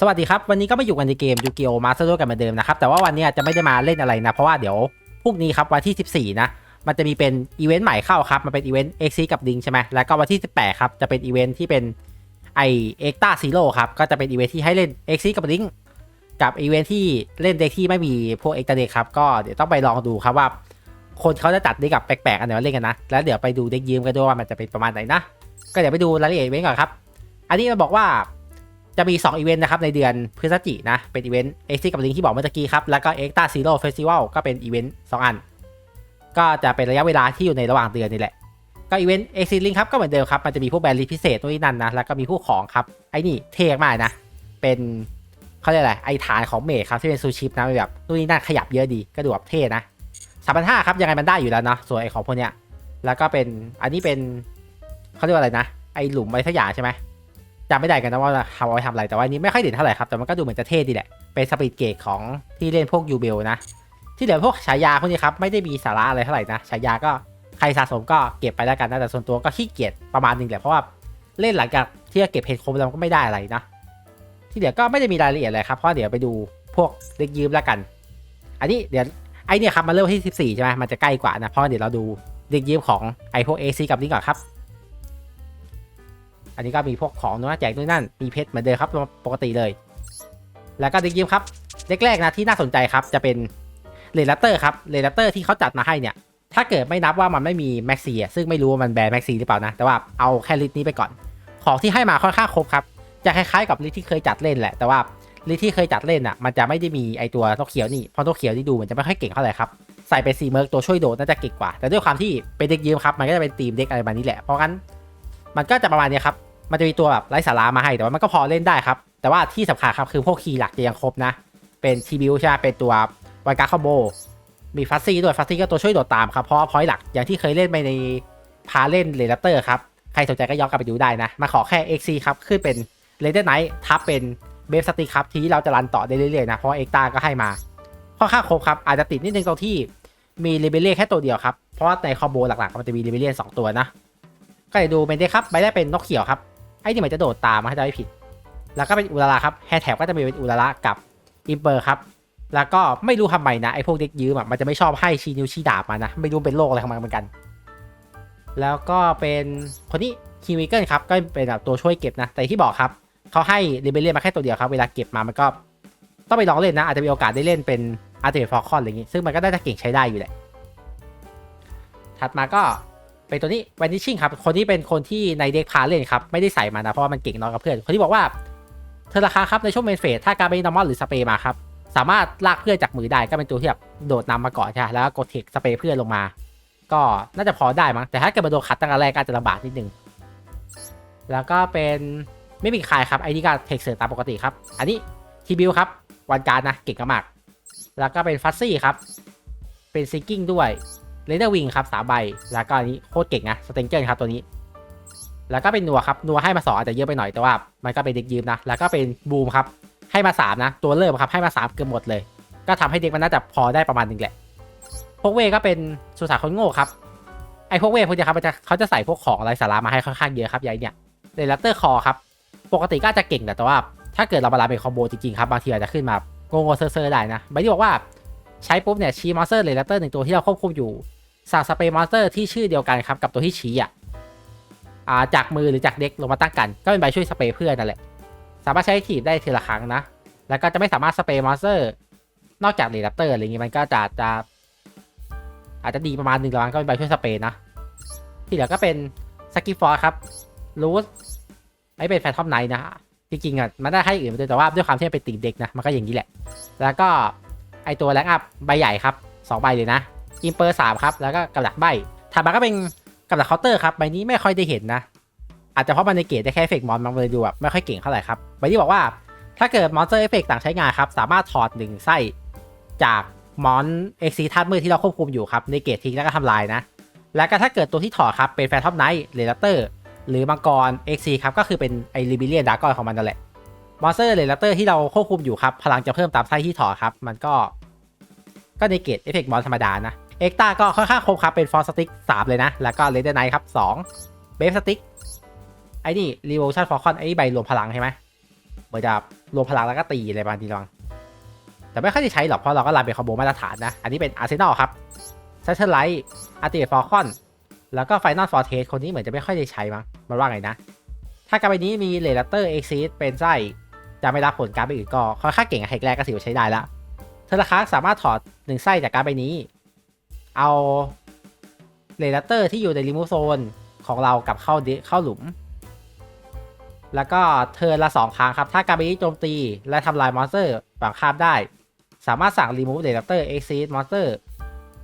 สวัสดีครับ วันนี้ก็มาอยู่กันในเกมยูกิโอมาสเตอร์ด้วยกันเหมือนเดิมนะครับ แต่ว่าวันนี้จะไม่ได้มาเล่นอะไรนะ เพราะว่าเดี๋ยวพรุ่งนี้ครับวันที่ 14 นะ มันจะมีเป็นอีเวนต์ใหม่เข้าครับ มันเป็นอีเวนต์เอ็กซ์กับดิงใช่ไหมแล้วก็วันที่ 18 ครับ จะเป็นอีเวนต์ที่เป็นไอเอ็กตาซีโร่ครับ ก็จะเป็นอีเวนต์ที่ให้เล่นเอ็กซ์กับดิงกับอีเวนต์ที่เล่นเด็กที่ไม่มีพวกเอ็กตาเด็กครับ ก็เดี๋ยวต้องไปลองดูครับว่า คนเขาจะจัดเด็กกับแปลกๆอันไหนมาเล่นกันนะ แล้วเดี๋ยวไปดูเด็กยืมกันด้วยว่ามันจะเป็นประมาณไหนนะ ก็เดี๋ยวไปดูรายละเอียดเวนก่อนครับ อันนี้มันบอกว่า จะมี 2 อีเวนต์นะครับ ในเดือนพฤศจิกนะ เป็นอีเวนต์เอ็กซ์กับลิงที่บอกเมื่อกี้ครับ แล้วก็เอ็กตาซีโร่เฟสติวัลก็เป็นอีเวนต์สองอัน ก็จะเป็นระยะเวลาที่อยู่ในระหว่างเดือนนี่แหละ ก็อีเวนต์เอ็กซ์ลิงครับ ก็เหมือนเดิมครับ มันจะมีพวกแบรนด์ลิพิเศษตัวนี้นั่นนะ แล้วก็มีผู้ของครับ ไอ้นี่เท่มากนะ เป็นเขาเรียกอะไร ไอฐานของเมทครับที่เป็นซูชิปนะแบบตัวนี้นั่นขยับเยอะดีก็ดูแบบเท่นะสามพันห้าครับยังไงมันได้อยู่แล้วเนาะส่วนไอของพวกเนี้ยแล้วก็เป็นอันนี้เป็นเขาเรียกว่าอะไรนะ ไอหลุมอะไรสักอย่างใช่ไหม จำไม่ได้กันนะว่าทำเอาไว้ทำอะไร แต่ว่าอันนี้ไม่ค่อยเด่นเท่าไหร่ครับ แต่มันก็ดูเหมือนจะเท่ดีแหละ เป็นสปีดเกตของที่เล่นพวกยูเบลนะ ที่เหลือพวกฉายาพวกนี้ครับ ไม่ได้มีสาระอะไรเท่าไหร่นะ ฉายาก็ใครสะสมก็เก็บไปแล้วกันนะ แต่ส่วนตัวก็ขี้เกียจประมาณหนึงแหละ เพราะว่าเล่นหลังจากที่จะเก็บเพจครบแล้วก็ไม่ได้อะไรนะ ที่เหลือก็ไม่ได้มีรายละเอียดอะไรครับ เพราะเดี๋ยวไปดูพวกเล็กยืมแล้วกัน อันนี้เดี๋ยวไอเนี่ยครับมันเริ่มที่ 14 ใช่ไหมมันจะใกล้กว่านะ เพราะเดี๋ยวเราดูเด็กยืมของไอพวก AC กับนี่ก่อนครับ อันนี้ก็มีพวกของนะแจกนู่นนั่น มีเพชรเหมือนเดิมครับปกติเลย แล้วก็เด็กยิมครับเด็กแรกนะที่น่าสนใจครับจะเป็นเลนัตเตอร์ครับเลนัตเตอร์ที่เขาจัดมาให้เนี่ย ถ้าเกิดไม่นับว่ามันไม่มีแม็กซี่ซึ่งไม่รู้ว่ามันแบนแม็กซี่หรือเปล่านะ แต่ว่าเอาแค่ลิสต์นี้ไปก่อน ของที่ให้มาค่อนข้างครบครับ จะคล้ายๆกับลิสต์ที่เคยจัดเล่นแหละ แต่ว่าลิสต์ที่เคยจัดเล่นอะ มันจะไม่ได้มีไอตัวนกเขียวนี่ เพราะนกเขียวที่ดูเหมือนจะไม่ค่อยเก่งเท่าไหร่ครับ ใส่ไปซีเมิร์กตัวช่วยโดดน่าจะเก่งกว่า แต่ด้วยความที่เป็นเด็กยืมครับ มันก็จะเป็นทีมเด็กอะไรแบบนี้แหละ เพราะงั้นมันก็จะประมาณนี้ยครับ มันจะมีตัวแบบไร้สาระมาให้แต่ว่ามันก็พอเล่นได้ครับ แต่ว่าที่สำคัญครับคือพวกคีย์หลักจะยังครบนะ เป็นทีบิวใช่ไหมเป็นตัววายการ์คอมโบมีฟัซซี่ด้วยฟัซซี่ก็ตัวช่วยโดดตามครับ เพราะพอยต์หลักอย่างที่เคยเล่นไปในพาเล่นเรดัปเตอร์ครับ ใครสนใจก็ย้อนกลับไปดูได้นะ มาขอแค่ XC ครับ ขึ้นเป็นเรเดอร์ไนท์ทับเป็นเบฟสติครับ ที่เราจะรันต่อได้เรื่อยๆนะ เพราะเอ็กตาก็ให้มาค่อนข้างครบครับ อาจจะติดนิดนึงตรงที่มีเรเบเลียแค่ตัวเดียวครับ เพราะว่าในคอมโบหลักๆ มันจะมีเรเบเลียสองตัวนะ ก็เดี๋ยวดูเป็นได้ครับใบแรกเป็นนกเขียวครับ อ้นี่หมือนจะโดดตามมาให้ได้ไม่ผิด แล้วก็เป็นอุลาระครับแฮแท็กก็จะมีเป็นอุลาระกับอิมเปอร์ครับแล้วก็ไม่รู้ทำไมนะไอ้พวกเด็กยืมอะมันจะไม่ชอบให้ชีนิวชีดาบมานะไม่รู้เป็นโรคอะไรของมันเหมือนกัน แล้วก็เป็นคนนี้คีวิเกิลครับก็เป็นแบบตัวช่วยเก็บนะแต่ที่บอกครับเขาให้เรเบเลียนมาแค่ตัวเดียวครับเวลาเก็บมามันก็ต้องไปลองเล่นนะอาจจะมีโอกาสได้เล่นเป็นอาร์เทฟอร์คอนอะไรอย่างงี้ซึ่งมันก็ได้จะเก่งใช้ได้อยู่แหละถัดมาก็ เป็นตัวนี้ vanishing ครับ คนที่เป็นคนที่ในเด็กพาเล่นครับ ไม่ได้ใส่มานะ เพราะว่ามันเก่งน้อยกับเพื่อน คนที่บอกว่า เธอราคาครับในช่วงเมนเฟสถ้าการไปนอร์มอลหรือสเปรย์มาครับ สามารถลากเพื่อนจากมือได้ก็เป็นตัวที่แบบโดดนำมาก่อนใช่ไหมแล้วก็กดเทคสเปรย์เพื่อนลงมา ก็น่าจะพอได้มั้งแต่ถ้าเกิดมาโดนขัดตั้งแต่แรกก็อาจะลำบากนิดนึงแล้วก็เป็นไม่มีใครครับไอ้นี่ก็เทคเสือตามปกติครับ อันนี้ทีบิวครับวันการนะเก่งมาก แล้วก็เป็นฟัซซี่ครับ เป็นซิงกิ้งด้วย เลเดอร์วิงครับสามใบ แล้วก็อันนี้โคตรเก่งนะสเตนเจอร์ครับตัวนี้ แล้วก็เป็นนัวครับนัวให้มาสองอาจจะเยอะไปหน่อยแต่ว่า มันก็เป็นเด็กยืมนะ แล้วก็เป็นบูมครับให้มาสามนะตัวเริ่มครับให้มาสามเกือบหมดเลย ก็ทำให้เด็กมันน่าจะพอได้ประมาณหนึงแหละพวกเวก็เป็นสุสานคนโง่ครับไอพวกเวพวกนี้ครับมันจะเขาจะใส่พวกของอะไรสาระมาให้ค่อนข้างเยอะครับย่างเนี่ยเดลัตเตอร์คอครับปกติก็จะเก่งแต่ว่า ถ้าเกิดเรามาลาเป็นคอมโบจริงๆครับบางทีอาจจะขึ้นมาโงงๆเซอร์ๆได้นะใบที่บอกว่าใช้ปุ๊บเนี่ยชีมอนสเตอร์เดลัตเตอร์หนึ่งตัวที่เราควบคุมอยู่ สั่งสเปรย์มอนสเตอร์ที่ชื่อเดียวกันครับกับตัวที่ชี้อะอ่าจากมือหรือจากเด็กลงมาตั้งกัน ก็เป็นใบช่วยสเปรย์เพื่อนนั่นแหละ สามารถใช้ทีบได้ทีละครั้งนะ แล้วก็จะไม่สามารถสเปรย์มอนสเตอร์ นอกจากเรดัปเตอร์อะไรอย่างงี้มันก็จะจะ อาจจะดีประมาณหนึ่งแล้วก็เป็นใบช่วยสเปรย์นะ ที่เหลือก็เป็นสกิฟอร์ครับรูสไม่เป็นแฟนทอมไนท์นะจริงๆอะมันได้ให้อื่นมาด้วยแต่ว่าด้วยความที่เป็นติ่งเด็กนะมันก็อย่างนี้แหละ แล้วก็ไอตัวแรงอัพใบใหญ่ครับสองใบเลยนะ อิมเปอร์สามครับ แล้วก็กับดักใบถัดมาก็เป็นกับดักเคาน์เตอร์ครับใบนี้ไม่ค่อยได้เห็นนะ อาจจะเพราะมันในเกตได้แค่เอฟเฟกมอนมันเลยดูแบบไม่ค่อยเก่งเท่าไหร่ครับใบนี้บอกว่าถ้าเกิดมอนสเตอร์เอฟเฟกต์ต่างใช้งานครับ สามารถถอดหนึ่งไส้จากมอนเอ็กซีทัดมือที่เราควบคุมอยู่ครับในเกตทิ้งแล้วก็ทำลายนะ แล้วก็ถ้าเกิดตัวที่ถอดครับเป็นแฟนทอมไนท์เรดัตเตอร์หรือมังกร XC ครับก็คือเป็นไอริบิเลียนดากอนของมันนั่นแหละมอนสเตอร์เรดัตเตอร์ที่เราควบคุมอยู่ครับ พลังจะเพิ่มตามไส้ที่ถอดครับ มันก็ ก็ในเกตเอฟเฟกต์มอนธรรมดานะ เอ็กตาก็ค่อนข้างครบครับเป็นฟอร์สติกสามเลยนะ แล้วก็เรเดอร์ไนท์ครับสองเบฟสติกไอ้นี่รีโวชั่นฟอร์คอนไอ้นี่ใบรวมพลังใช่ไหมเหมือนจะรวมพลังแล้วก็ตีอะไรประมาณนี้ลอง แต่ไม่ค่อยได้ใช้หรอกเพราะเราก็รันเป็นคอมโบมาตรฐานนะ อันนี้เป็นอาร์เซนอลครับเซนเทอร์ไลท์อาร์ติเฟอร์คอนแล้วก็ไฟนอลฟอร์เทสคนนี้เหมือนจะไม่ค่อยได้ใช้มั้งมันว่าไงนะ ถ้าการใบนี้มีเลเตอร์เอ็กซิสเป็นไส้จะไม่รับผลการดใบอื่นก็ค่อนข้างเก่งอะเฮกแรกก็ถือว่าใช้ได้ละเทอร์คัสสามารถถอดหนึ่งไส้จากการดใบนี้ เอาเลเตอร์ที่อยู่ในริมูโซนของเรากลับเข้าเข้าหลุม แล้วก็เทิร์นละสองครั้งครับ ถ้าการดใบนี้โจมตีและทำลายมอนสเตอร์ฝั่งข้ามได้ สามารถสั่งรีมูฟเลเตอร์เอ็กซิสมอนสเตอร์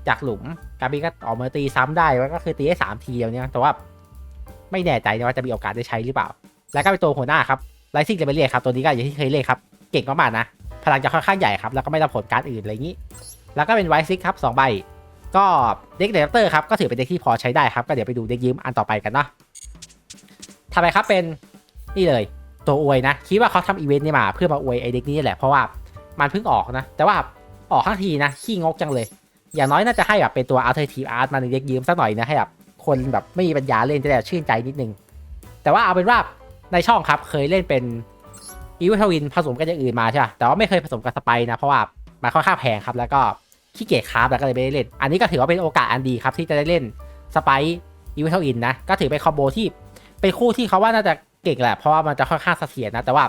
จากหลุม การบีก็ออกมาตีซ้ำได้แล้วก็คือตีได้สามทีเดียวเนี่ยแต่ว่าไม่แน่ใจนะว่าจะมีโอกาสได้ใช้หรือเปล่า แล้วก็เป็นตัวหัวหน้าครับไลซิ่งจะไปเรียกครับ ตัวนี้ก็อย่างที่เคยเรียกครับ เก่งมากๆนะ พลังจะค่อนข้างใหญ่ครับ แล้วก็ไม่รับผลการอื่นอะไรอย่างนี้ แล้วก็เป็นไวซิกครับสองใบ ก็เด็กเดลเตอร์ครับก็ถือเป็นเด็กที่พอใช้ได้ครับก็เดี๋ยวไปดูเด็กยืมอันต่อไปกันเนาะทำไมครับเป็นนี่เลยตัวอวยนะคิดว่าเขาทำอีเวนต์นี้มาเพื่อมาอวยไอเด็กนี้แหละเพราะว่ามันเพิ่งออกนะ แต่ว่าออกข้างทีนะขี้งกจังเลย อย่างน้อยน่าจะให้แบบเป็นตัว alternative art มาในเด็กยืมสักหน่อยนะให้แบบคนแบบไม่มีปัญญาเล่นจะได้ชื่นใจนิดนึง แต่ว่าเอาเป็นว่าในช่องครับเคยเล่นเป็นอีวทวินผสมกับอย่างอื่นมาใช่ป่ะแต่ว่าไม่เคยผสมกับสไปร์นะเพราะว่ามันค่อนข้างแพงครับแล้วก็ ขี้เกียจคราฟแล้วก็เลยไม่ได้เล่น อันนี้ก็ถือว่าเป็นโอกาสอันดีครับที่จะได้เล่นสไปร์อีเวทวินนะ ก็ถือเป็นคอมโบที่เป็นคู่ที่เขาว่าน่าจะเก่งแหละ เพราะว่ามันจะค่อนข้างเสถียรนะ แต่ว่า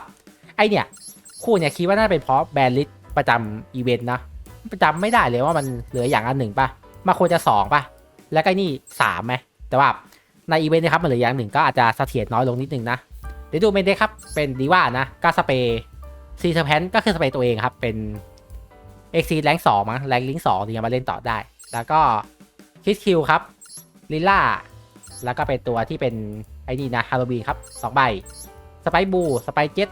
ไอเนี่ยคู่เนี่ยคิดว่าน่าเป็นเพราะแบรนด์ลิสประจำอีเวนต์นะประจำไม่ได้เลยว่ามันเหลืออย่างอันหนึ่งป่ะมาควรจะสองป่ะ แล้วก็นี่สามไหมแต่ว่าในอีเวนต์นะครับมันเหลืออย่างหนึ่งก็อาจจะเสถียรน้อยลงนิดนึงนะเดี๋ยวดูเมนเดครับเป็นดีว่านะก็สเปรย์ซีเทอร์แพนก็คือสเปรย์ตัวเองครับเป็น เอ็กซีแรงสองมั้งแรงลิงสองถึงจะมาเล่นต่อได้ แล้วก็คิสคิวครับลิล่าแล้วก็เป็นตัวที่เป็นไอ้นี่นะฮาโลวีนครับสองใบสไปบูสไปเจ็ต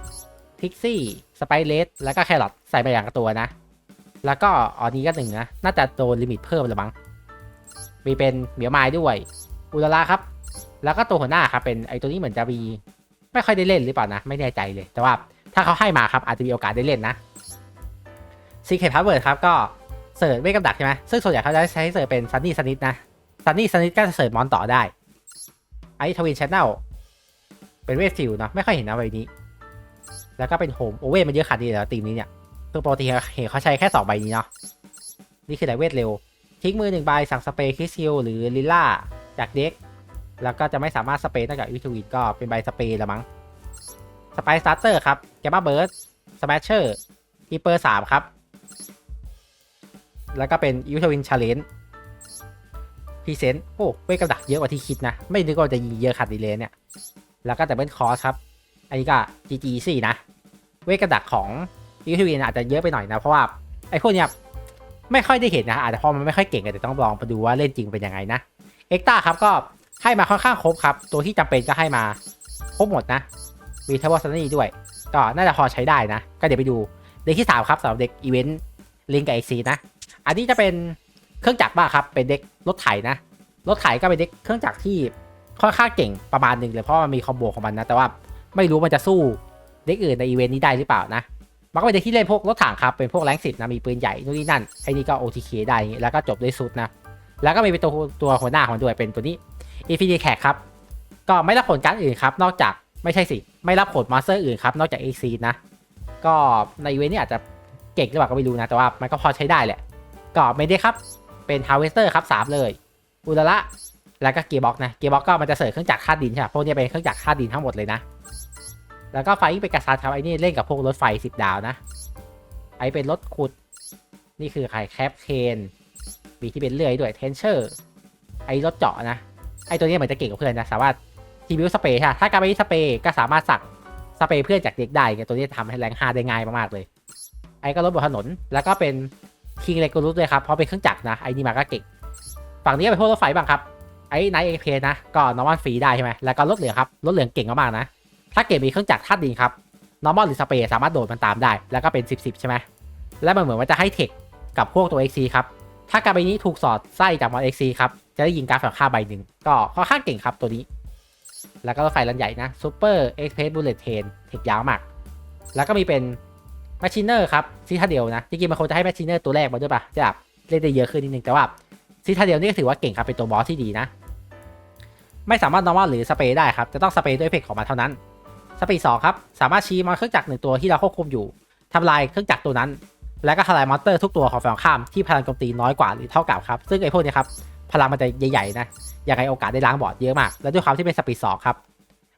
พิกซี่สไปเลสแล้วก็แครอทใส่ไปอย่างตัวนะ แล้วก็อันนี้ก็หนึ่งนะ น่าจะโดนลิมิตเพิ่มหรือมั้งมีเป็นเหมียวไม้ด้วย อุลาราครับ แล้วก็ตัวหัวหน้าครับเป็นไอตัวนี้เหมือนจะมี ไม่ค่อยได้เล่นหรือเปล่านะ ไม่แน่ใจเลย แต่ว่าถ้าเขาให้มาครับอาจจะมีโอกาสได้เล่นนะ ซีเคทพาร์เวิร์ดครับก็เสิร์ชเวทกับดักใช่ไหมซึ่งส่วนใหญ่เขาจะใช้เสิร์ชเป็นซันนี่สนิทนะซันนี่สนิทก็จะเสิร์ชมอนต่อได้ไอทวินชแนลเป็นเวทฟิลเนาะไม่ค่อยเห็นนะใบนี้ แล้วก็เป็นโฮมโอเวทมันเยอะขาดดีแล้วตีมนี้เนี่ยคือปกติเห็นเขาใช้แค่สองใบนี้เนาะนี่คือแต่เวทเร็ว ทิ้งมือหนึ่งใบสั่งสเปรย์คิสซิลหรือลิล่าจากเด็กแล้วก็จะไม่สามารถสเปรย์นอกจากวิทวินก็เป็นใบสเปรย์ละมั้งสไปสตาร์เตอร์ครับแกมมาเบิร์ดสแมชเชอร์อีเปอร์สามครับ แล้วก็เป็นวิทวินชาเลนพรีเซนต์โอ้เวทกระดักเยอะกว่าที่คิดนะ ไม่นึกว่าจะยิงเยอะขัดดีเลยเนี่ย แล้วก็แต่เป็นคอสครับ อันนี้ก็ GG สี่นะ เวทกระดักของวิทวินอาจจะเยอะไปหน่อยนะ เพราะว่าไอ้พวกเนี้ยไม่ค่อยได้เห็นนะ อาจจะพราะมันไม่ค่อยเก่งแต่ต้องลองไปดูว่าเล่นจริงเป็นยังไงนะ เอ็กตาครับก็ให้มาค่อนข้างครบครับ ตัวที่จำเป็นก็ให้มาครบหมดนะ มีเทเบิลซันนี่ด้วย ก็น่าจะพอใช้ได้นะ ก็เดี๋ยวไปดูเด็กที่3ครับสำหรับเด็กอีเวนต์ลิงกับเอ็กซีนะ อันนี้จะเป็นเครื่องจักรบ้างครับ เป็นเด็กรถไถนะ รถไถก็เป็นเด็กเครื่องจักรที่ค่อนข้างเก่งประมาณหนึ่งเลยเพราะมันมีคอมโบของมันนะ แต่ว่าไม่รู้มันจะสู้เด็กอื่นในอีเวนต์นี้ได้หรือเปล่านะ มันก็เป็นเด็กที่เล่นพวกรถถังครับ เป็นพวกแรงสิบนะ มีปืนใหญ่นู่นนี่นั่น ไอ้นี่ก็ OTK ได้อย่างงี้แล้วก็จบด้วยซุดนะ แล้วก็มีเป็นตัวตัวหัวหน้าของด้วยเป็นตัวนี้ Infinity c a ครับ ก็ไม่รับผลการอื่นครับ นอกจากไม่ใช่สิ ไม่รับผลมอนสเตอร์อื่นครับ นอกจาก a อนะ ก็ในอีเวนต์นี้อาจจะเก่งหรือเปล่าก็ไม่รู้นะ แต่ว่ามันก็พอใช้ได้แหละ ก็ไม่ได้ครับเป็น Harvester ครับสามเลยอุลาระแล้วก็เกียร์บ็อกนะเกียร์บ็อกก็มันจะเสริมเครื่องจักรคาดดินใช่ไหมพวกนี้เป็นเครื่องจักรคาดดินทั้งหมดเลยนะ แล้วก็ไฟเป็นกระซัดครับไอ้นี่เล่นกับพวกรถไฟสิบดาวนะไอ้เป็นรถขุดนี่คือใครแคปเคนมีที่เป็นเลื่อยด้วยเทนเชอร์ไอ้รถเจาะนะไอ้ตัวนี้เหมือนจะเก่งกว่าเพื่อนนะสามารถทีบิวสเปย์ใช่ถ้าการไปที่สเปย์ก็สามารถสั่งสเปย์เพื่อนจากเด็กได้ไงตัวนี้ทำให้แรงห้าได้ง่ายมากๆเลย ไอ้ก็รถบนถนนแล้วก็เป็น คิงเลกูรุสด้วยครับเพราะเป็นเครื่องจักรนะไอ้นี่มาก็เก่งฝั่งนี้ก็เป็นพวกรถไฟบ้างครับไอ้ไนท์เอเพนะก็นอร์มอนฟรีได้ใช่ไหมแล้วก็รถเหลืองครับรถเหลืองเก่งมากๆนะ ถ้าเกิดมีเครื่องจักรธาตุดินครับนอร์มอลหรือสเปรย์สามารถโดดมันตามได้ แล้วก็เป็น 10 10 ใช่ไหมและมันเหมือนว่าจะให้เทคกับพวกตัว XC ครับถ้าการใบนี้ถูกสอดไส้จากมอน XC ครับจะได้ยิงการฝั่งค่าใบหนึ่งก็ค่อนข้างเก่งครับตัวนี้ แล้วก็รถไฟลันใหญ่นะซูเปอร์เอ็กเพรสบูลเลตเทนเทคยาวมาก แล้วก็มีเป็น แมชชีเนอร์ครับซีทาเดียวนะจริงๆมันควรจะให้แมชชีเนอร์ตัวแรกมาด้วยปะจะแบบเล่นได้เยอะขึ้นนิดนึงแต่ว่าซีทาเดียวนี่ก็ถือว่าเก่งครับเป็นตัวบอสที่ดีนะ ไม่สามารถนอร์มอลหรือสเปรย์ได้ครับจะต้องสเปรย์ด้วยเอฟเฟกของมันเท่านั้นสปีดสองครับสามารถชี้มอนเครื่องจักรหนึ่งตัวที่เราควบคุมอยู่ทำลายเครื่องจักรตัวนั้น แล้วก็ทลายมอนสเตอร์ทุกตัวของฝั่งข้ามที่พลังโจมตีน้อยกว่าหรือเท่ากับครับซึ่งไอ้พวกนี้ครับพลังมันจะใหญ่ๆนะยังไงโอกาสได้ล้างบอร์ดเยอะมาก และด้วยความที่เป็นสปีดสองครับ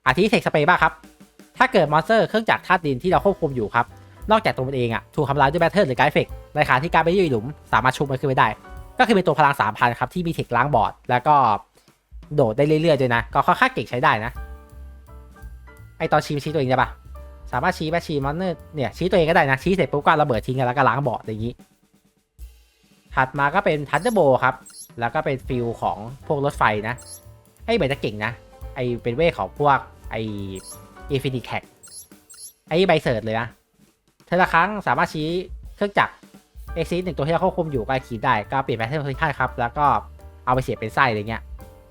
อาทิเทคสเปย์บ้างครับถ้าเกิดมอนสเตอร์เครื่องจักรธาตุดินที่เราควบคุมอยู่ครับ นอกจากตัวมันเองอะถูกทำลายด้วยแบตเทิลหรือไกด์เฟกในขณะที่การไปยืดหลุมสามารถชุบมันขึ้นไปได้ ก็คือเป็นตัวพลัง 3,000 ครับ ที่มีเทคล้างบอร์ด แล้วก็โดดได้เรื่อยๆด้วยนะ ก็ค่อนข้างเก่งใช้ได้นะ ไอตอนชี้ชี้ตัวเองได้ปะสามารถชี้ไปชี้มอนเนอร์เนี่ยชี้ตัวเองก็ได้นะชี้เสร็จปุ๊บก็ระเบิดทิ้งแล้วก็ล้างบอร์ดอย่างนี้ ถัดมาก็เป็นทันเดอร์โบครับแล้วก็เป็นฟิลของพวกรถไฟนะไอใบจะเก่งนะไอเป็นเวทของพวกไออินฟินิแคไอใบเสิร์ตเลยนะ เธอละครั้งสามารถชี้เครื่องจักรเอ็กซิสหนึ่งตัวที่เราควบคุมอยู่ก็ขีดได้ก็เปลี่ยนแพทเทิร์นโพซิชันครับ แล้วก็เอาไปเสียบเป็นไส้อะไรเงี้ย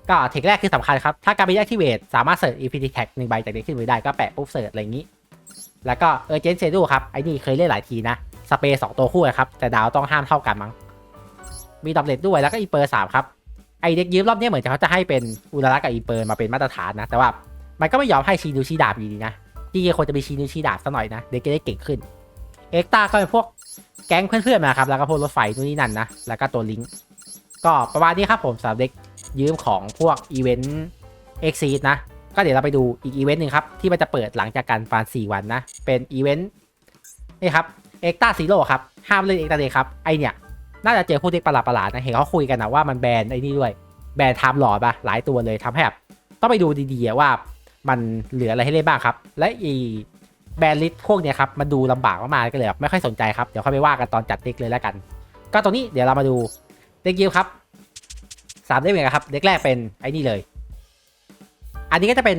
ก็เทคแรกคือสำคัญครับ ถ้าการไปแอคทีเวตสามารถเสิร์ชอินฟินิตแท็กหนึ่งใบจากเด็กขึ้นมือได้ก็แปะปุ๊บเสิร์ชอะไรอย่างนี้ แล้วก็เออเจนเซดูครับไอ้นี่เคยเล่นหลายทีนะสเปย์สองตัวคู่ครับแต่ดาวต้องห้ามเท่ากันมั้งมีดับเลตด้วยแล้วก็อีเปอร์สามครับไอเด็กยืมรอบนี้เหมือนจะเขาจะให้เป็นอุลาระกับอีเปอร์มาเป็นมาตรฐานนะ แต่ว่ามันก็ไม่ยอมให้ชีนิวชีดาบอยู่ดีนะจริงๆควรจะมีชีนิวชีดาบสักหน่อยนะเด็กจะได้เก่งขึ้น เอ็กตาก็เป็นพวกแก๊งเพื่อนๆมาครับ แล้วก็พวกรถไฟนู่นนี่นั่นนะ แล้วก็ตัวลิงก์ก็ประมาณนี้ครับผมสำหรับเด็กยืมของพวกอีเวนต์เอ็กซีดนะ ก็เดี๋ยวเราไปดูอีกอีเวนต์หนึ่งครับ ที่มันจะเปิดหลังจากการฟาน4วันนะ เป็นอีเวนต์นี่ครับเอ็กตาซีโร่ครับ ห้ามเล่นเอ็กตาเดย์ครับ ไอเนี่ย น่าจะเจอพวกเด็กประหลาดๆนะ เห็นเขาคุยกันนะว่ามันแบนไอ้นี่ด้วย แบนไทม์หลอดปะหลายตัวเลยทำให้แบบต้องไปดูดีๆว่ามันเหลืออะไรให้เล่นบ้างครับ และอี แบนลิสพวกเนี้ยครับมันดูลำบากมากๆก็เลยแบบไม่ค่อยสนใจครับเดี๋ยวค่อยไปว่ากันตอนจัดเด็กเลยแล้วกัน ก็ตรงนี้เดี๋ยวเรามาดูเด็กยิวครับสามเด็กเหมือนกันครับ เด็กแรกเป็นไอ้นี่เลย อันนี้ก็จะเป็น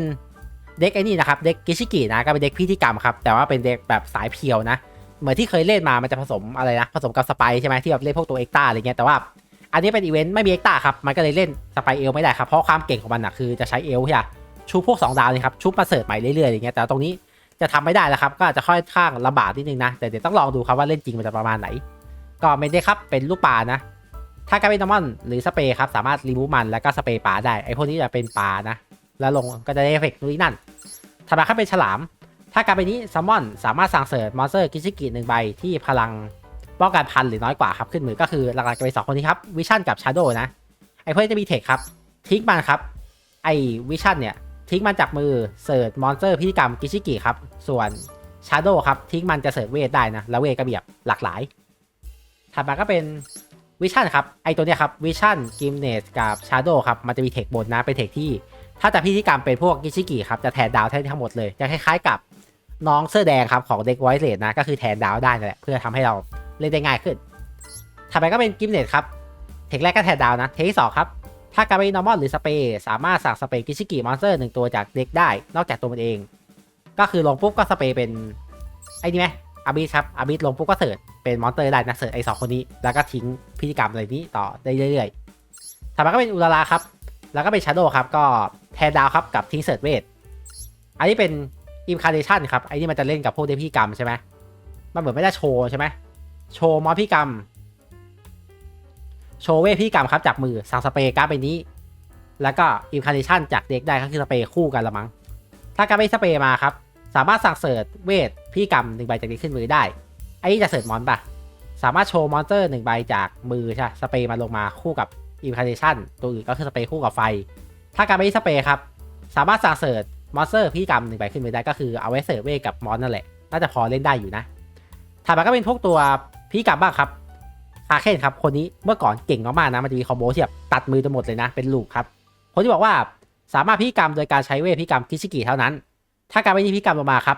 เด็กไอ้นี่นะครับ เด็กกิชิกินะก็เป็นเด็กพิธีกรรมครับ แต่ว่าเป็นเด็กแบบสายเพียวนะ เหมือนที่เคยเล่นมา มันจะผสมอะไรนะ ผสมกับสไปใช่ไหมที่แบบเล่นพวกตัวเอ็กตาอะไรเงี้ย แต่ว่าอันนี้เป็นอีเวนต์ไม่มีเอ็กตาครับ มันก็เลยเล่นสไปเอลไม่ได้ครับ เพราะความเก่งของมันนะคือจะใช้เอลใช่ชุบพวก2ดาวนี่ครับ ชุบมาเสิร์ฟใหม่เรื่อยๆอย่างเงี้ย แต่ตรงนี้ จะทำไม่ได้แล้วครับ ก็อาจจะค่อยข้างลำบากนิดนึงนะ แต่เดี๋ยวต้องลองดูครับว่าเล่นจริงมันจะประมาณไหน ก็ไม่ได้ครับเป็นลูกปลานะ ถ้ากลารเป็นนอมอนหรือสเปรย์ครับสามารถรีมูฟมันแล้วก็สเปรย์ปลาได้ ไอพวกนี้จะเป็นปลานะ แล้วลงก็จะได้เอฟเฟกต์นู่นนี่นั่นถัดมาครับเป็นฉลาม ถ้ากลารเป็นนี้ซัมมอนสามารถสั่งเสริมมอนสเตอร์กิชิกิหนึ่งใบที่พลังป้องกันพันหรือน้อยกว่าครับขึ้นมือก็คือหลักๆจะเป็นสองคนนี้ครับวิชั่นกับชาร์โดนะไอพวกนี้จะมีเทคครับทิ้งมันครับไอวิชั่นเนี่ย ทิ้งมันจากมือเสิร์ชมอนสเตอร์พิธีกรรมกิชิกิครับ ส่วนชาโดครับทิ้งมันจะเสิร์ชเวทได้นะ แล้วเวทก็เบียบหลากหลาย ถัดมาก็เป็นวิชั่นครับ ไอตัวเนี้ยครับวิชั่นกิมเนสกับชาโดครับมันจะมีเทคบนนะเป็นเทคที่ ถ้าจะพิธีกรรมเป็นพวกกิชิกิครับจะแทนดาวแทนทั้งหมดเลยจะคล้ายๆกับน้องเสื้อแดงครับของเด็กไวท์เลดนะก็คือแทนดาวได้นั่นแหละเพื่อทำให้เราเล่นได้ง่ายขึ้นถัดไปก็เป็นกิมเนสครับเทคแรกก็แทนดาวนะเทคที่สองครับ ถ้าการเป็นอร์มอลหรือสเปรย์สามารถสั่งสเปย์กิชิกิมอนสเตอร์หนึ่งตัวจากเด็กได้ นอกจากตัวมันเอง ก็คือลงปุ๊บก็สเปย์เป็นไอ้นี่ไหมอาบิสครับอาบิสลงปุ๊บก็เสิร์ชเป็นมอนสเตอร์ได้นะเสิร์ชไอ้สองคนนี้ แล้วก็ทิ้งพิธีกรรมอะไรนี้ต่อได้เรื่อยๆถัดมาก็เป็นอุลาราครับ แล้วก็เป็นชาโดครับก็แทนดาวครับกับทิ้งเสิร์ชเวทอันนี้เป็นอิมคาเดชันครับไอ้นี่มันจะเล่นกับพวกเดพิกรรมใช่ไหมมันเหมือนไม่ได้โชว์ใช่ไหมโชว์มอนพิกรรม โชว์เวทพิธีกรรมครับจากมือสั่งสเปรย์การ์ดใบนี้ แล้วก็อิมคาเดชันจากเด็กได้ก็คือสเปรย์คู่กันละมั้ง ถ้าการไม่สเปรย์มาครับ สามารถสั่งเสิร์ชเวทพิธีกรรมหนึ่งใบจากเด็กขึ้นมือได้ ไอ้นี่จะเสิร์ชมอนปะสามารถโชว์มอนสเตอร์หนึ่งใบจากมือใช่สเปรย์มาลงมาคู่กับอิมคาเดชันตัวอื่นก็คือสเปรย์คู่กับไฟ ถ้าการไม่สเปรย์ครับ สามารถสั่งเสิร์ชมอนสเตอร์พิธีกรรมหนึ่งใบขึ้นมือได้ก็คือเอาไว้เสิร์ชเวทกับมอนนั่นแหละ น่าจะพอเล่นได้อยู่นะถัดมาก็เป็นพวกตัวพิธีกรรมบ้างครับ คาเคนครับคนนี้เมื่อก่อนเก่งมากๆนะมันจะมีคอมโบที่แบบตัดมือจนหมดเลยนะเป็นลูกครับ คนที่บอกว่าสามารถพิกรรมโดยการใช้เวทพิกรรมคิชิกิเท่านั้น ถ้าการไม่มีพิกรรมลงมาครับ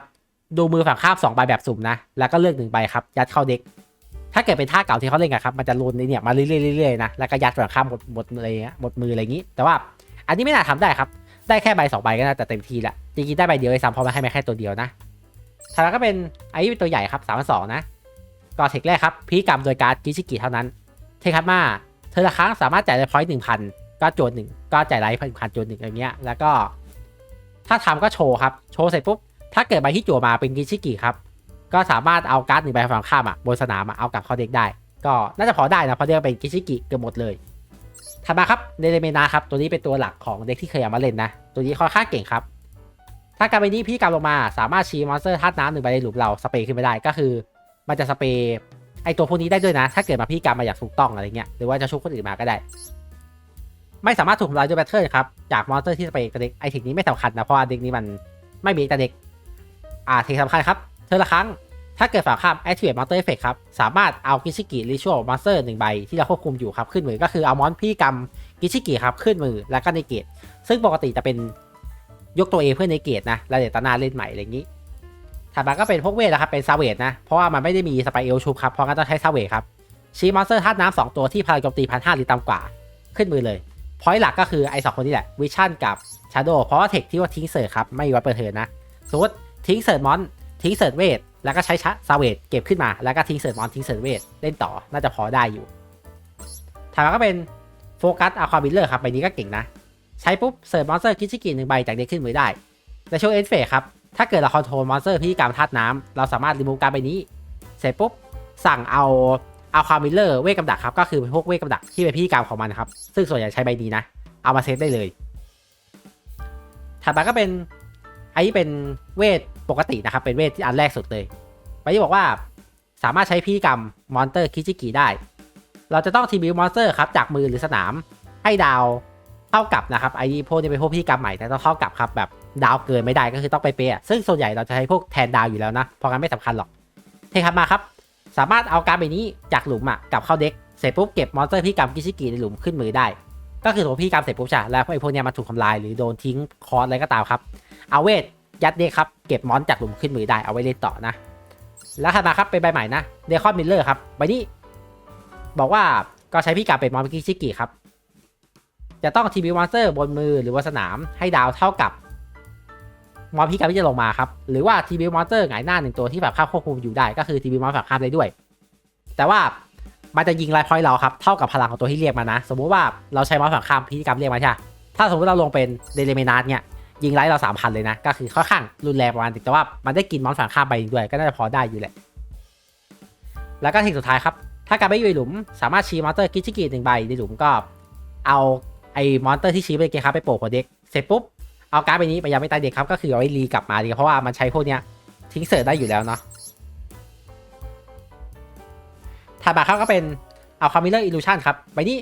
ดูมือฝั่งข้ามสองใบแบบสุ่มนะ แล้วก็เลือกหนึ่งใบครับ ยัดเข้าเด็ก ถ้าเกิดเป็นท่าเก่าที่เขาเล่นกันครับ มันจะลุนในเนี่ยมาเรื่อยๆๆนะ แล้วก็ยัดฝั่งข้ามหมดหมดเลยเงี้ยหมดมืออะไรอย่างนี้ แต่ว่าอันนี้ไม่น่าทำได้ครับ ได้แค่ใบสองใบก็น่าจะเต็มทีละจริงๆได้ใบเดียวเลยซ้ำพราะมันให้มาแค่ตัวเดียวนะถัดมาก็เป็นไอ้เป็นตัวใหญ่ครับสามสองนะ ก็เทคแรกครับพีกรรมโดยการกิชิกิเท่านั้น เทคคัตมาเธอละครั้งสามารถจ่ายไลฟ์พอยต์หนึ่งพันก็โจทย์หนึ่งก็จ่ายไลฟ์หนึ่งพันโจทย์หนึ่งอย่างเงี้ยแล้วก็ ถ้าทำก็โชว์ครับ โชว์เสร็จปุ๊บ ถ้าเกิดใบที่จั่วมาเป็นกิชิกิครับ ก็สามารถเอาการ์ดหนึ่งใบฝั่งข้ามอะบนสนามอะเอากลับเข้าเด็กได้ ก็น่าจะพอได้นะเพราะเด็กเป็นกิชิกิเกือบหมดเลยถัดมาครับเดเรเมนาครับตัวนี้เป็นตัวหลักของเด็กที่เคยเอามาเล่นนะ ตัวนี้ค่อนข้างเก่งครับ ถ้าการไปนี้พี่กำลงมาสามารถชี้มอนสเตอร์ธาตุน้ำหนึ่งใบในหลุมเราสเปรย์ขึ้นไปได้ก็คือ มันจะสเปรย์ไอตัวพวกนี้ได้ด้วยนะ ถ้าเกิดมาพี่กำมาอย่างถูกต้องอะไรเงี้ยหรือว่าจะชุบคนอื่นมาก็ได้ ไม่สามารถถูกทำลายด้วยแบตเทิลครับจากมอนสเตอร์ที่สเปรย์กับเด็กไอเทคนี้ไม่สำคัญนะเพราะว่าเด็กนี้มันไม่มีแต่เด็กอ่าเทคสำคัญครับเธอละครั้งถ้าเกิดฝั่งข้าม activate monster effect ครับ สามารถเอากิชิกิ ritual monster หนึ่งใบที่เราควบคุมอยู่ครับ ขึ้นมือก็คือเอามอนพี่กำกิชิกิครับ ขึ้นมือแล้วก็ในเกตซึ่งปกติจะเป็นยกตัวเองเพื่อในเกตนะ แล้วเดี๋ยวตาหนาเล่นใหม่อะไรอย่างนี้ ถัดมาก็เป็นพวกเวทนะครับเป็นซาเวทนะ เพราะว่ามันไม่ได้มีสไปเอลชูครับเพราะงั้นต้องใช้ซาเวทครับชีมอนสเตอร์ธาตุน้ำสองตัวที่พลังโจมตีพันห้าหรือต่ำกว่า ขึ้นมือเลยพอยต์หลักก็คือไอ้สองคนนี้แหละวิชั่นกับชาโดเพราะว่าเทคที่ว่าทิ้งเสิร์ครับไม่มีวันเปิดเทิร์นนะสมมติทิ้งเสิร์มอนทิ้งเสิร์เวทแล้วก็ใช้ชะซาเวทเก็บขึ้นมาแล้วก็ทิ้งเสิร์มอนทิ้งเสิร์เวทเล่นต่อน่าจะพอได้อยู่ถัดมาก็เป็นโฟกัสอะควาบิลเลอร์ครับใบนี้ก็เก่งนะ ใช้ปุ๊บเสิร์ฟมอนสเตอร์คิชิกิหนึ่งใบจากเด็กขึ้นมือได้ในช่วงเอ็นเฟสครับ ถ้าเกิดเราคอนโทรลมอนสเตอร์พิธีกรรมธาตุน้ำเราสามารถรีมูฟการดใบนี้ เสร็จปุ๊บ สั่งเอาเอาควาบิลเลอร์เวทกำดักครับ ก็คือพวกเวทกำดักที่เป็นพิธีกรรมของมันครับ ซึ่งส่วนใหญ่ใช้ใบนี้นะ เอามาเซตได้เลย ถัดมาก็เป็นอันนี้เป็นเวทปกตินะครับ เป็นเวทที่อันแรกสุดเลยไปที่บอกว่าสามารถใช้พิธีกรรมมอนเตอร์คิจิกิได้ เราจะต้องทีบิวมอนสเตอร์ครับจากมือหรือสนามให้ดาวเท่ากับนะครับไอ้พวกนี้เป็นพวกพิธีกรรมใหม่แต่ต้องเท่ากับครับแบบดาวเกินไม่ได้ก็คือต้องไปเป๊ะซึ่งส่วนใหญ่เราจะใช้พวกแทนดาวอยู่แล้วนะเพราะงั้นไม่สำคัญหรอกเทคับมาครับ สามารถเอาการ์ดใบนี้จากหลุมอะกลับเข้าเด็กเสร็จปุ๊บเก็บมอนสเตอร์พิธีกรรมกิชิกิในหลุมขึ้นมือได้ ก็คือตัวพิธีกรรมเสร็จปุ๊บใช่แล้วไอ้พวกเนี้ยมันถูกทำลายหรือโดนทิ้งคอร์สอะไรก็ตามครับเอาเวทยัดเด็กครับเก็บมอนจากหลุมขึ้นมือได้เอาไว้เล่นต่อนะ แล้วถัดมาครับเป็นใบใหม่นะเดคอนมิลเลอร์ครับใบนี้บอกว่าก็ใช้พิการเป็นมอนกิชิกิครับจะต้องทีบีมอนสเตอร์บนมือหรือว่าสนามให้ดาวเท่ากับ มอนพิการที่จะลงมาครับ หรือว่าทีบีมอนเตอร์หงายหน้าหนึ่งตัวที่แบบข้ามควบคุมอยู่ได้ก็คือทีบีมอนแบบข้ามได้ด้วย แต่ว่ามันจะยิงไลฟ์พอยต์เราครับ เท่ากับพลังของตัวที่เรียกมานะ สมมุติว่าเราใช้มอนฝั่งข้ามพิธีกรรมเรียกมาใช่ถ้าสมมติเราลงเป็นเดเลเมนาสเนี่ยยิงไลท์เราสามพันเลยนะ ก็คือค่อนข้างรุนแรงประมาณนึงแต่ว่ามันได้กินมอนฝั่งข้ามไปด้วยก็น่าจะพอได้อยู่แหละ แล้วก็ทีสุดท้ายครับ ถ้าการไม่อยู่ในหลุม สามารถชี้มอนเตอร์กิชิกิหนึ่งใบในหลุมก็ เอาไอ้มอนเตอร์ที่ชี้ไปเกครับไปโปะหัวเด็กเสร็จปุ๊บ เอาการ์ดใบนี้ไปยังไม่ตายเด็กครับก็คือเอาไว้รีกลับมาดีเพราะว่ามันใช้พวกเนี้ยทิ้งเสิร์ฟได้อยู่แล้วเนาะถัดมาครับก็เป็นเอาคามิเลอร์อิลูชันครับใบนี้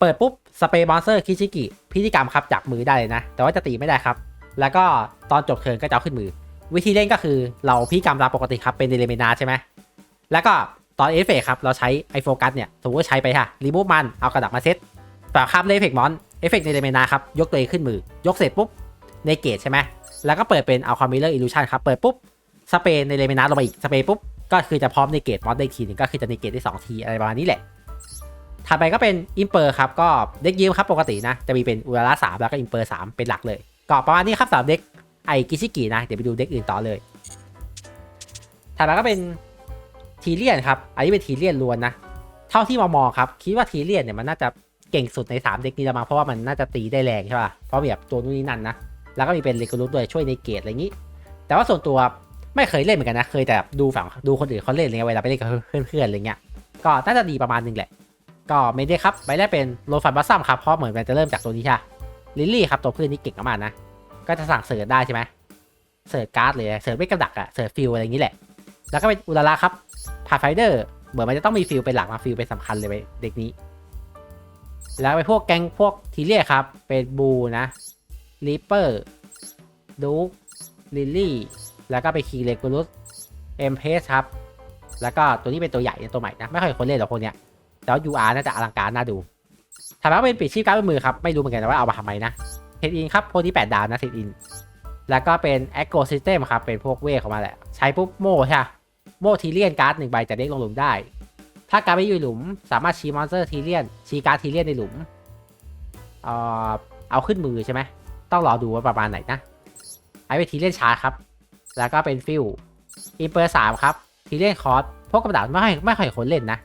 เปิดปุ๊บสเปรย์มอนสเตอร์คิชิกิพิธีกรรมครับจากมือได้เลยนะ แต่ว่าจะตีไม่ได้ครับ แล้วก็ตอนจบเทิร์นก็จะขึ้นมือ วิธีเล่นก็คือเราพิธีกรรมตามปกติครับเป็นเดเลเมนาใช่ไหมแล้วก็ตอนเอฟเฟกครับเราใช้ไอโฟกัสเนี่ยสมมติว่าใช้ไปค่ะรีมูฟมันเอากระดาษมาเซตแต่ข้ามเลเฟกมอนเอฟเฟกในเดเลเมนาครับยกตัวเองขึ้นมือยกเสร็จปุ๊บ ในเกตใช่ไหมแล้วก็เปิดเป็นเอาคอมมิเลอร์อิลูชันครับเปิดปุ๊บสเปนในเลเมนาลงมาอีกสเปนปุ๊บก็คือจะพร้อมในเกตมอนได้ทีหนึงก็คือจะในเกตได้สองทีอะไรประมาณนี้แหละถัดไปก็เป็นอิมเปอร์ครับก็เด็กยืมครับปกตินะจะมีเป็นอุลาระสามแล้วก็อิมเปอร์สามเป็นหลักเลย ก็ประมาณนี้ครับสามเด็กไอกิชิกินะเดี๋ยวไปดูเด็กอื่นต่อเลยถัดมาก็เป็นทีเลียนครับอันนี้เป็นทีเลียนล้วนนะเท่าที่มามองครับคิดว่าทีเลียนเนี่ยมันน่าจะเก่งสุดใน3เด็กนี้ละมั้งเพราะว่ามันน่าจะตีได้แรงใช่ป่ะเพราะแบบตัวนู้นนี่นั่นนะ แล้วก็มีเป็นเลกูรุสด้วยช่วยในเกตอะไรอย่างนี้ แต่ว่าส่วนตัวไม่เคยเล่นเหมือนกันนะ เคยแต่ดูฝั่งดูคนอื่นเขาเล่นอะไรเงี้ยเวลาไปเล่นกับเพื่อนๆอะไรเงี้ย ก็น่าจะดีประมาณนึงแหละ ก็ไม่ได้ครับใบแรกเป็นโลฟันบัสซัมครับ เพราะเหมือนมันจะเริ่มจากตัวนี้ใช่ลิลลี่ครับตัวเพื่อนนี่เก่งมากนะ ก็จะสั่งเสิร์ชได้ใช่ไหมเสิร์ชการ์ดเลยเสิร์ชไม่กระดักอะเสิร์ชฟิลอะไรอย่างนี้แหละ แล้วก็เป็นอุลาระครับพาไฟเดอร์เหมือนมันจะต้องมีฟิลเป็นหลักมาฟิลเป็นสำคัญเลยไปเด็กนี้ แล้วไปพวกแก๊งพวกทีเรียครับเป็นบูนะ ลิปเปอร์ดูลิลลี่ แล้วก็ไปคีเลกูรุสเอ็มเพสครับ แล้วก็ตัวนี้เป็นตัวใหญ่ตัวใหม่นะ ไม่ค่อยคนเล่นหรอกพวกเนี้ย แต่ว่า UR น่าจะอลังการน่าดูถามว่าเป็นปิดชีพการ์ดบนมือครับ ไม่รู้เหมือนกันว่าเอามาทำไมนะเทดอินครับพวกนี้ 8 ดาวนะเทดอิน แล้วก็เป็น e c o System ครับ เป็นพวกเวทของมาแหละ ใช้ปุ๊บโม่ใช่ไหมโม่ทีเลียนการ์ดหนึ่งใบจะเด้งลงหลุมได้ ถ้าการ์ดไม่อยู่หลุม สามารถชี้มอนสเตอร์ทีเลียนชี้การ์ดทีเลียนในหลุม เอ่อเอาขึ้นมือใช่ไหม ต้องรอดูว่าประมาณไหนนะไอเป็นทีเลียนชาร์ครับ แล้วก็เป็นฟิลอินเปอร์สามครับ ทีเลียนคอร์สพวกกระดาษไม่ค่อยไม่ค่อยคนเล่นนะ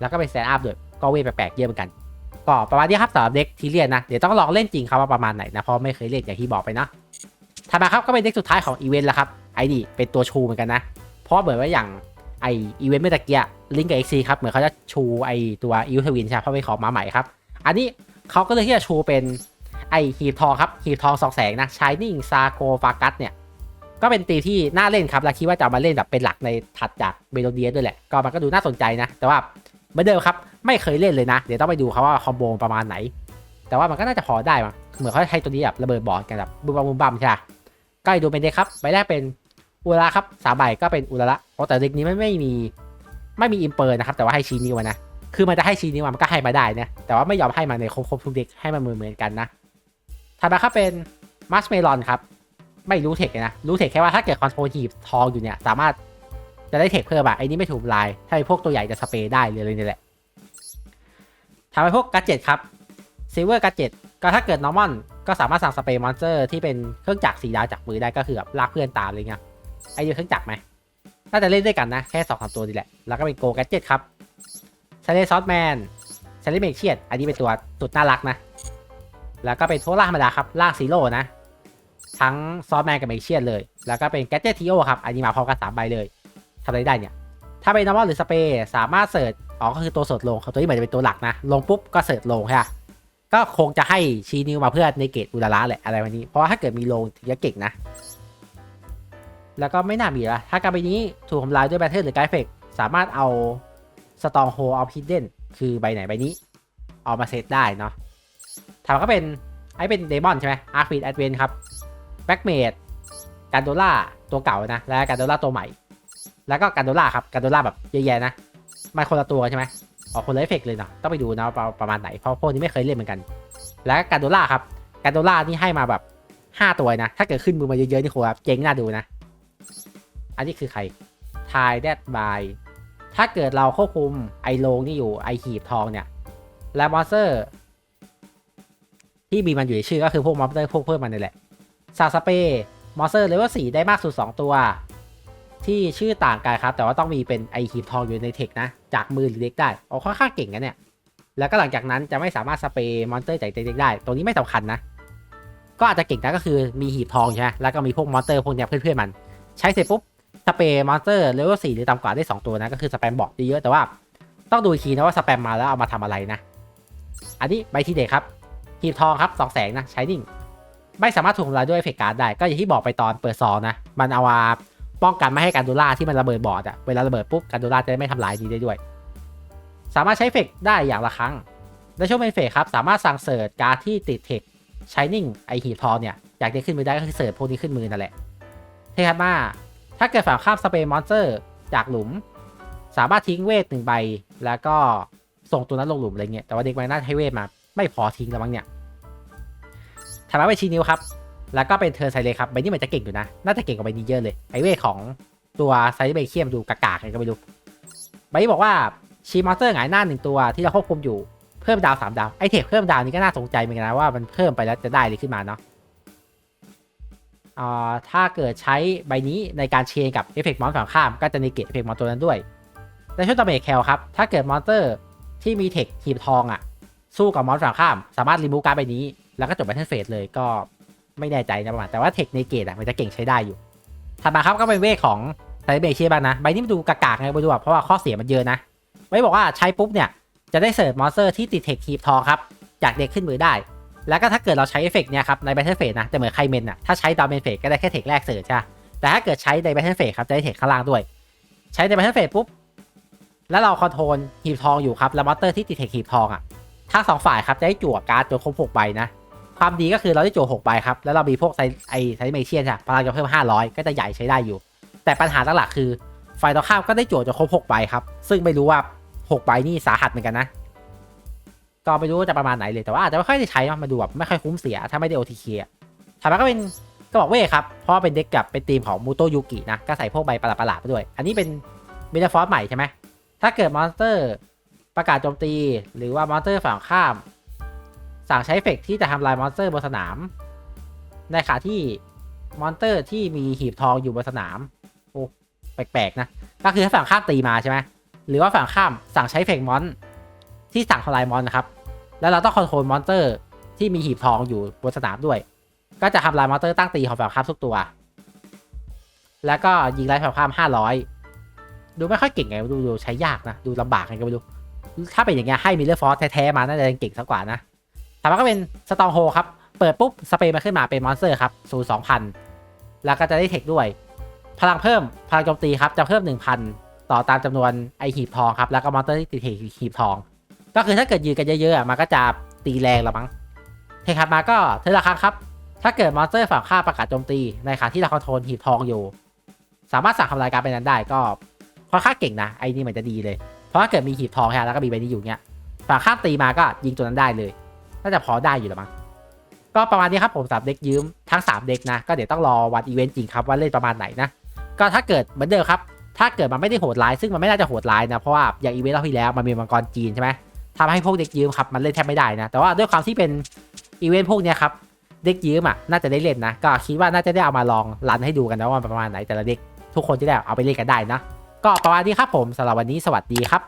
แล้วก็เป็นแซนด์อัพด้วยก็เวทแปลกๆเยอะเหมือนกัน ก็ประมาณนี้ครับสำหรับเด็กทีเรียนนะ เดี๋ยวต้องลองเล่นจริงครับว่าประมาณไหนนะเพราะไม่เคยเล่นอย่างที่บอกไปนะถัดมาครับก็เป็นเด็กสุดท้ายของอีเวนต์แล้วครับไอ้นี่เป็นตัวชูเหมือนกันนะ เพราะเหมือนว่าอย่างไออีเวนต์เมื่อตะกี้ลิงกับเอ็กซีครับเหมือนเขาจะชูไอตัวอิวทวินใช่ไหมเพราะไปขอมาใหม่ครับ อันนี้เขาก็เลยที่จะชูเป็น ไอหีบทองครับหีบทองสองแสงนะชายนิ่งซาโกฟากัสเนี่ยก็เป็นตีที่น่าเล่นครับและคิดว่าจะมาเล่นแบบเป็นหลักในถัดจากเบโลเดียด้วยแหละ ก็มันก็ดูน่าสนใจนะ แต่ว่าเหมือนเดิมครับไม่เคยเล่นเลยนะ เดี๋ยวต้องไปดูครับว่าคอมโบประมาณไหน แต่ว่ามันก็น่าจะพอได้มั้งเหมือนเขาใช้ตัวนี้แบบระเบิดบอดกันแบบบุมบัมบุมบัมใช่ไหมก็ให้ดูเป็นเด็กครับใบแรกเป็นอุระครับสามใบก็เป็นอุระโอ้แต่เด็กนี้ไม่ไม่มีไม่มีอิมเปอร์นะครับแต่ว่าให้ชี้นิ้วนะคือมันจะให้ชี้นิ้วมามันก็ให้มาได้นะแต่ว่าไม่ยอมให้มาในครบทุกเด็กให้มันเหมือนเหมือนกันนะ ถัดมาครับเป็นมัสเมลอนครับ ไม่รู้เทคเลยนะ รู้เทคแค่ว่าถ้าเกิดคอนโทรลหีบทองอยู่เนี่ย สามารถจะได้เทคเพิ่มอะไอ้นี่ไม่ถูกลาย ถ้าไอ้พวกตัวใหญ่จะสเปรย์ได้เลยเลยนี่แหละทำให้พวกกัจเจ็ตครับซิลเวอร์กัจเจ็ตก็ถ้าเกิดนอร์มอนก็สามารถสั่งสเปรย์มอนสเตอร์ที่เป็นเครื่องจักรสีดาวจากมือได้ก็คือแบบลากเพื่อนตามเลยเงี้ยไอ้เดียวเครื่องจักรไหมน่าจะเล่นด้วยกันนะ แค่สองสามตัวนี่แหละ แล้วก็เป็นโกกัจเจ็ตครับเซเลซอสแมนเซเลเมกเชียดอันนี้เป็นตัวสุดน่ารักนะ แล้วก็เป็นโทล่าธรรมดาครับลากซีโร่นะ ทั้งซอสแมนกับเมกเชียนเลย แล้วก็เป็นแกจเจตทีโอครับ อันนี้มาพร้อมกันสามใบเลยทำอะไรได้เนี่ย ถ้าเป็นนอร์มอลหรือสเปรย์สามารถเสิร์ชอ๋อก็คือตัวสดลงเขาตัวนี้เหมือนจะเป็นตัวหลักนะ ลงปุ๊บก็เสิร์ชลงใช่ะก็คงจะให้ชี้นิ้วมาเพื่อในเกตอุลาระแหละอะไรวันนี้ เพราะถ้าเกิดมีลงถึงจะเก่งนะ แล้วก็ไม่น่ามีละถ้าการใบนี้ถูกทำลายด้วยแบตเทิลหรือไกด์เฟกสามารถเอาสตองโฮเอาพิดเดนคือใบไหนใบนี้ เอามาเซตได้เนาะ ถามาก็เป็นไอ้เป็นเดมอนใช่ไหมอาร์ฟิดแอดเวนครับแบ็กเมดการโดล่าตัวเก่านะ และการโดล่าตัวใหม่ แล้วก็การโดล่าครับการโดล่าแบบแย่ๆนะ มันคนละตัวใช่ไหมออกคนละเอฟเฟกเลยเนาะต้องไปดูนะประประมาณไหนเพราะพวกนี้ไม่เคยเล่นเหมือนกัน แล้วก็การโดล่าครับการโดล่านี่ให้มาแบบ5ตัวนะ ถ้าเกิดขึ้นมือมาเยอะๆนี่โหแบบเจ๋งน่าดูนะ อันนี้คือใครทายแดดบายถ้าเกิดเราควบคุมไอโลงนี่อยู่ไอหีบทองเนี่ย และมอนสเตอร์ ที่มีมันอยู่ในชื่อก็คือพวกมอนสเตอร์พวกเพิ่มมันนี่แหละซาสเปมอนสเตอร์เลเวล4ได้มากสุด 2 ตัว ที่ชื่อต่างกันครับ แต่ว่าต้องมีเป็นไอหีบทองอยู่ในเทคนะ จากมือหรือเด็กได้โอ้ค่อนข้างเก่งนะเนี่ย แล้วก็หลังจากนั้นจะไม่สามารถสเปย์มอนสเตอร์จากเด็กได้ ตรงนี้ไม่สำคัญนะ ก็อาจจะเก่งนะก็คือมีหีบทองใช่ไหมแล้วก็มีพวกมอนสเตอร์พวกเนี้ยเพื่อนๆมัน ใช้เสร็จปุ๊บสเปย์มอนสเตอร์เลเวล4หรือต่ำกว่าได้ 2 ตัวนะก็คือสแปมบอร์ดเยอะๆแต่ว่า ต้องดูอีกทีนะว่าสแปมมาแล้วเอามาทำอะไรนะ อันนี้ใบที่เด็กครับ หีบทองครับสองแสงนะใช้นิ่งไม่สามารถถูกทำลายด้วยเฟกการ์ดได้ ก็อย่างที่บอกไปตอนเปิดซองนะ มันเอามาป้องกันไม่ให้การดูล่าที่มันระเบิดบอร์ดอะเวลาระเบิดปุ๊บการดูล่าจะไม่ทำลายนี้ได้ด้วย สามารถใช้เฟกได้อย่างละครั้งและช่วงเป็นเฟกครับสามารถสั่งเสิร์ชการ์ดที่ติดเทคใช้นิ่งไอหีบทองเนี่ยอยากได้ขึ้นมือได้ก็คือเสิร์ชพวกนี้ขึ้นมือนั่นแหละเทคัดมาถ้าเกิดฝั่งข้ามสเปรย์มอนสเตอร์จากหลุม สามารถทิ้งเวทหนึ่งใบ แล้วก็ส่งตัวนั้นลงหลุมอะไรเงี้ยแต่ว่าเด็กมันน่าให้เวทมา ไม่พอทิ้งแล้วมั้งเนี่ยถัดมาไปชีนิวครับ แล้วก็เป็นเทอร์ไซเลครับใบนี้มันจะเก่งอยู่นะ น่าจะเก่งกว่าใบนี้เยอะเลยไอเวทของตัวไซเลเบเคียมดูกากๆไงก็ไม่รู้ใบนี้บอกว่าชีมอนสเตอร์หงายหน้าหนึ่งตัวที่เราควบคุมอยู่เพิ่มดาวสามดาวไอเทคเพิ่มดาวนี้ก็น่าสนใจเหมือนกันนะว่ามันเพิ่มไปแล้วจะได้อะไรขึ้นมาเนาะอ่าถ้าเกิดใช้ใบนี้ในการเชนกับเอฟเฟกต์มอนฝั่งข้ามก็จะในเกตเอฟเฟกต์มอนตัวนั้นด้วยในช่วงตาเมจแคลครับ ถ้าเกิดมอนเตอร์ที่มีเทคหีบทองอะ สู้กับมอนฝั่งข้าม สามารถรีมูฟการ์ดใบนี้ แล้วก็จบแบทเทิลเฟสเลยก็ไม่แน่ใจนะประมาณแต่ว่าเทคในเกตอะมันจะเก่งใช้ได้อยู่ถัดมาครับก็เป็นเวทของไซเบเชียบ้างนะ ใบนี้มันดูกากๆไงไปดูแบบเพราะว่าข้อเสียมันเยอะนะ ไว้บอกว่าใช้ปุ๊บเนี่ย จะได้เสิร์ฟมอนสเตอร์ที่ติดเทคหีบทองครับ จากเด็กขึ้นมือได้ แล้วก็ถ้าเกิดเราใช้เอฟเฟกต์เนี่ยครับในแบทเทิลเฟสนะจะเหมือนไคเมนอะถ้าใช้ดาวเมนเฟสก็ได้แค่เทคแรกเสิร์ฟใช่แต่ถ้าเกิดใช้ในแบทเทิลเฟสครับจะได้เทคข้างล่างด้วย ใช้ในแบทเทิลเฟสปุ๊บแล้วเราคอนโทรลหีบทองอยู่ครับแล้วมอนสเตอร์ที่ติดเทคหีบทองอะ ทั้งสองฝ่ายครับจะได้จั่วการ์ดจนครบหกใบนะ ความดีก็คือเราได้จั่วหกใบครับ แล้วเรามีพวกไซไอไซเมเชียนใช่พลังจะเพิ่มห้าร้อยก็จะใหญ่ใช้ได้อยู่ แต่ปัญหาหลักๆคือฝ่ายตรงข้ามก็ได้จั่วจนครบหกใบครับ ซึ่งไม่รู้ว่าหกใบนี่สาหัสเหมือนกันนะ ก็ไม่รู้ว่าจะประมาณไหนเลยแต่ว่าอาจจะไม่ค่อยได้ใช้มาดูแบบไม่ค่อยคุ้มเสียถ้าไม่ได้ OTK ถัดมาก็เป็นก็บอกเว่ครับ เพราะว่าเป็นเด็กกับเป็นทีมของมูโตยุกินะ ก็ใส่พวกใบประหลาดๆไปด้วย อันนี้เป็นเมตาฟอร์สใหม่ใช่ไหม ถ้าเกิดมอนสเตอร์ ประกาศโจมตี หรือว่ามอนสเตอร์ฝั่งข้าม สั่งใช้เฟกที่จะทำลายมอนสเตอร์บนสนาม ในขณะที่มอนสเตอร์ที่มีหีบทองอยู่บนสนามโอ้แปลกๆนะ ก็คือถ้าฝั่งข้ามตีมาใช่ไหมหรือว่าฝั่งข้ามสั่งใช้เฟกมอนที่สั่งทำลายมอนนะครับ แล้วเราต้องคอนโทรลมอนสเตอร์ที่มีหีบทองอยู่บนสนามด้วย ก็จะทำลายมอนสเตอร์ตั้งตีของฝั่งข้ามทุกตัว แล้วก็ยิงไล่ฝั่งข้าม500 ดูไม่ค่อยเก่งไงดูดูใช้ยากนะ ดูลำบากไงก็ไม่รู้ ถ้าเป็นอย่างเงี้ยให้มิเลอร์ฟอร์แท้ๆมาน่าจะเก่งสักกว่านะถัดมาก็เป็นสตองโฮครับ เปิดปุ๊บ สเปรย์มาขึ้นมาเป็นมอนสเตอร์ครับสูสองพันแล้วก็จะได้เทคด้วย พลังเพิ่มพลังโจมตีครับ จะเพิ่ม 1,000 ต่อตามจำนวนไอหีบทองครับ แล้วก็มอนสเตอร์ที่ติดหีบทอง ก็คือถ้าเกิดยืนกันเยอะๆอะมันก็จะตีแรงละมั้งเทคครับมาก็เทละครั้งครับ ถ้าเกิดมอนสเตอร์ฝั่งข้าประกาศโจมตีในขณะที่เราคอนโทรลหีบทองอยู่ สามารถสั่งทำลายการเป็นนั้นได้ก็ค่อนข้างเก่งนะไอ้นี่มือนจะดีเลย เพราะถ้าเกิดมีหีบทองแค่แล้วก็มีใบนี้อยู่เนี้ยฝั่งข้ามตีมาก็ยิงตัวนั้นได้เลย น่าจะพอได้อยู่แล้วมั้งก็ประมาณนี้ครับผมสามเด็กยืมทั้ง 3 เด็กนะ ก็เดี๋ยวต้องรอวันอีเวนต์จริงครับว่าเล่นประมาณไหนนะ ก็ถ้าเกิดเหมือนเดิมครับ ถ้าเกิดมันไม่ได้โหดร้ายซึ่งมันไม่น่าจะโหดร้ายนะ เพราะว่าอย่างอีเวนต์รอบที่แล้วมันมีมังกรจีนใช่ไหมทำให้พวกเด็กยืมครับมันเล่นแทบไม่ได้นะ แต่ว่าด้วยความที่เป็นอีเวนต์พวกเนี้ยครับเด็กยืมอะน่าจะได้เล่นนะ ก็คิดว่าน่าจะได้เอามาลองรันให้ดูกันนะว่าประมาณไหนแต่ละเด็กทุกคนจะได้เอาไปเล่นกันได้นะ ก็ประมาณนี้ครับผมสำหรับวันนี้สวัสดีครับ